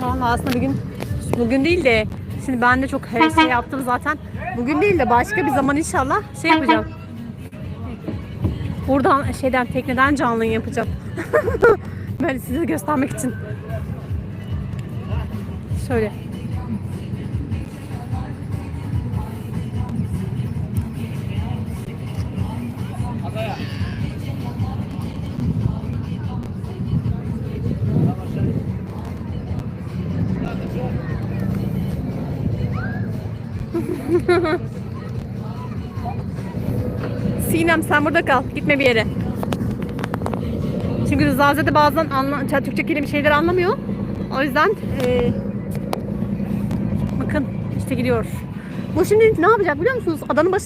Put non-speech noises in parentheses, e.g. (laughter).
Valla aslında bugün bugün değil de şimdi ben de çok her şey yaptım zaten. Bugün değil de başka bir zaman inşallah şey yapacağım. Buradan şeyden tekneden canlı yapacağım. (laughs) Böyle size göstermek için. Şöyle. (laughs) Sinem sen burada kal. Gitme bir yere. Çünkü Rızaze de bazen anla, Türkçe kelime şeyler anlamıyor. O yüzden eee, bakın işte gidiyor. Bu şimdi ne yapacak biliyor musunuz? Adanın başı